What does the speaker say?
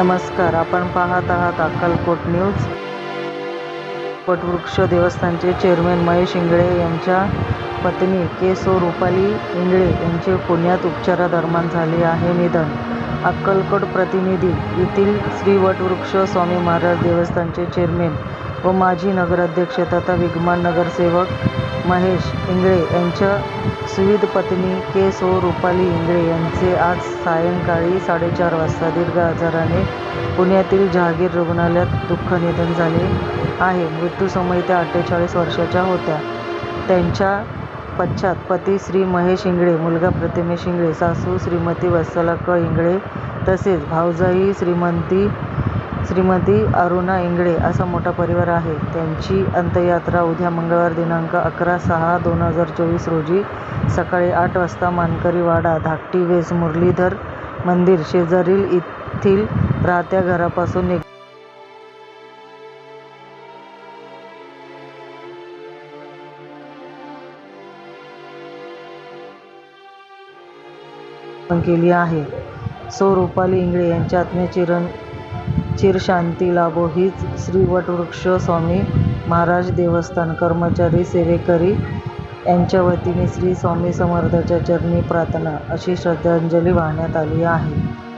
नमस्कार आपण पाहत आहात अक्कलकोट न्यूज. वटवृक्ष देवस्थानचे चेअरमन महेश इंगळे यांच्या पत्नी के सो रुपाली इंगळे यांचे पुण्यात उपचारादरम्यान झाले आहे निधन. अक्कलकोट प्रतिनिधी येथील श्री वटवृक्ष स्वामी महाराज देवस्थानचे चेअरमन व माजी नगराध्यक्ष तथा विद्यमान नगरसेवक महेश इंगळे यांच्या सुविध पत्नी के सो रुपाली इंगळे यांचे आज सायंकाळी साडेचार वाजता दीर्घ आजाराने पुण्यातील जहागीर रुग्णालयात दुःख निधन झाले आहे. मृत्यूसमयी त्या अठ्ठेचाळीस वर्षाच्या होत्या. त्यांच्या पश्चात पती श्री महेश इंगळे मुलगा प्रतिमेश इंगळे सासू श्रीमती वत्सला क इंगळे तसेच भावजाई श्रीमती श्रीमती अरुणा इंगळे असा मोठा परिवार आहे. त्यांची अंत्ययात्रा उद्या मंगळवार दिनांक अकरा सहा दोन हजार चोवीस रोजी सकाळी आठ वाजता मानकरी वाडा धाकटी वेस मुरलीधर मंदिर शेजारील येथील राहत्या घरापासून निघ केली आहे. सौ रुपाली इंगळे यांच्या आत्म्या चिरन चिरशांती लाभो हीच श्री वटवृक्ष स्वामी महाराज देवस्थान कर्मचारी सेवेकरी यांच्या वतीने श्री स्वामी समर्थाच्या चरणी प्रार्थना अशी श्रद्धांजली वाहण्यात आली आहे.